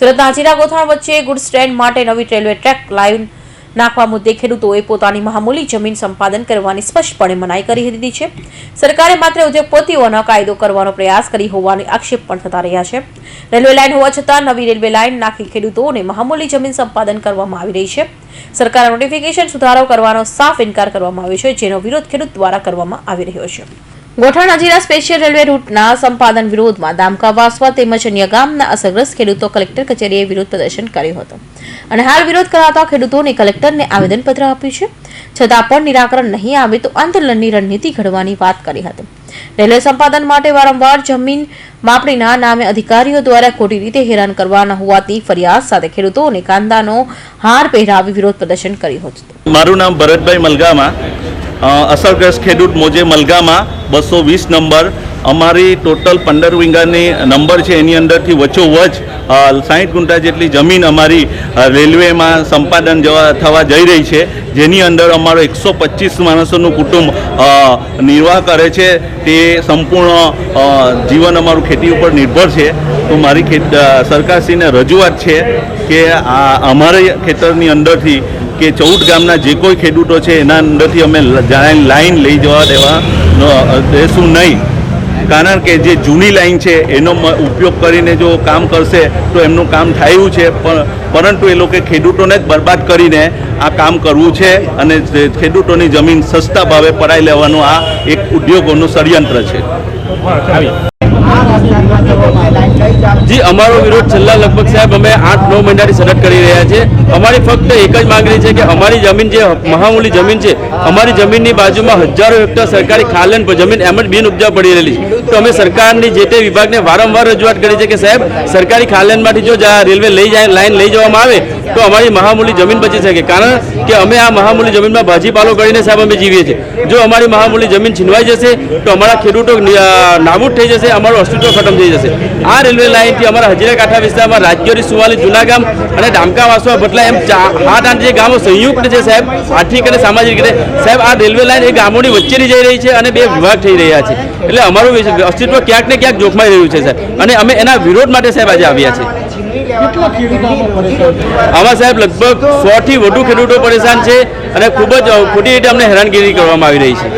સુરતના હજીરા ગોથાણ વચ્ચે goods train માટે નવી રેલવે ટ્રેક લાઈન નાખવા મુદ્દે ખેડૂતોએ પોતાની મહામૂલી જમીન સંપાદન કરવાની સ્પષ્ટપણે મનાઈ કરી દીધી છે. સરકારે માત્ર ઉદ્યોગપતિઓનો કાયદો કરવાનો પ્રયાસ કરી હોવાની આક્ષેપ પણ થતા રહ્યા છે. રેલવે લાઇન હોવા છતાં નવી રેલવે લાઈન નાખી ખેડૂતોને મહામૂલી જમીન સંપાદન કરવામાં આવી રહી છે. સરકારે નોટિફિકેશન સુધારો કરવાનો સાફ ઇનકાર કરવામાં આવ્યો છે, જેનો વિરોધ ખેડૂત દ્વારા કરવામાં આવી રહ્યો છે. ગોઠણ હજીરા સ્પેશિયલ રેલવે રૂટના સંપાદન વિરોધમાં દામકા વાસવા તેમજ અન્ય ગામના અસરગ્રસ્ત ખેડૂતો કલેક્ટર કચેરીએ વિરોધ પ્રદર્શન કર્યું હતું. અને હાલ વિરોધ કરાતા ખેડૂતોને કલેક્ટરને આવેદનપત્ર આપ્યું છે. છતાં પણ નિરાકરણ નહીં આવે તો આંદોલનની રણનીતિ ઘડવાની વાત કરી હતી. રેલવે સંપાદન માટે વારંવાર જમીન માપણીના નામે અધિકારીઓ દ્વારા ખોટી રીતે હેરાન કરવાના હોવાથી ફરિયાદ સાથે ખેડૂતોને કાંદાનો હાર પહેરાવી વિરોધ પ્રદર્શન કર્યું હતું. મારું નામ ભરતભાઈ મલગામા. અસરગ્રસ્ત ખેડૂત મોજે મલગામાં બસો વીસ નંબર. અમારી ટોટલ પંદર વિંગાની નંબર છે, એની અંદરથી વચોવચ સાહીઠ ગુંટા જેટલી જમીન અમારી રેલવેમાં સંપાદન જવા, થવા જઈ રહી છે, જેની અંદર અમારો એકસો પચીસ માણસોનું કુટુંબ નિર્વાહ કરે છે. તે સંપૂર્ણ જીવન અમારું ખેતી ઉપર નિર્ભર છે. તો મારી ખેત સરકારશ્રીને રજૂઆત છે કે આ અમારા ખેતરની અંદરથી કે ચૌદ ગામના જે કોઈ ખેડૂતો છે, એના અંદરથી અમે લાઈન લઈ જવા દેવા દેશું નહીં. કારણ કે જે જૂની લાઈન છે, એનો ઉપયોગ કરીને જો કામ કરશે, તો એમનું કામ થયું છે પરંતુ એ લોકો ખેડૂતોને જ બરબાદ કરીને આ કામ કરવું છે અને ખેડૂતોની જમીન સસ્તા ભાવે પડાઈ લેવાનું આ એક ઉદ્યોગોનું ષડયંત્ર છે. જી, અમારો વિરોધ છેલ્લા લગભગ સાહેબ અમે આઠ, નવ મહિનાથી સતત કરી રહ્યા છે અમારી ફક્ત એક જ માંગણી છે કે અમારી જમીન જે મહામૂલી જમીન છે, અમારી જમીનની બાજુમાં હજારો હેક્ટર સરકારી ખાલન જમીન એમ જ બિન ઉપજાવ પડી રહેલી છે. તો અમે સરકારની જે તે વિભાગને વારંવાર રજૂઆત કરી છે કે સાહેબ, સરકારી ખાલનમાંથી જો, રેલવે લઈ જાય, લાઈન લઈ જવામાં આવે તો અમારી મહામૂલી જમીન બચી શકે. કારણ કે અમે આ મહામૂલી જમીનમાં ભાજીપાલો કરીને સાહેબ અમે જીવીએ છીએ. જો અમારી મહામૂલી જમીન છીનવાઈ જશે, તો અમારા ખેડૂતો નાબૂદ થઈ જશે, અમારું અસ્તિત્વ ખતમ થઈ જશે. આ રેલવે લાઇનથી અમારા હજીરા કાંઠા વિસ્તારમાં રાજ્યોની સુવાલી જૂના ગામ અને ડામકા વાસવા ભટલા એમ હાથ આઠ જે ગામો સંયુક્ત છે સાહેબ, આર્થિક અને સામાજિક રીતે. સાહેબ, આ રેલવે લાઇન એ ગામોની વચ્ચેની જઈ રહી છે અને બે વિભાગ થઈ રહ્યા છે. એટલે અમારું અસ્તિત્વ ક્યાંક ને ક્યાંક જોખમાઈ રહ્યું છે, સાહેબ. અને અમે એના વિરોધ માટે સાહેબ આજે આવ્યા છે આમાં સાહેબ લગભગ સો થી વધુ ખેડૂતો પરેશાન છે અને ખૂબ જ ખોટી રીતે અમને હેરાનગીરી કરવામાં આવી રહી છે.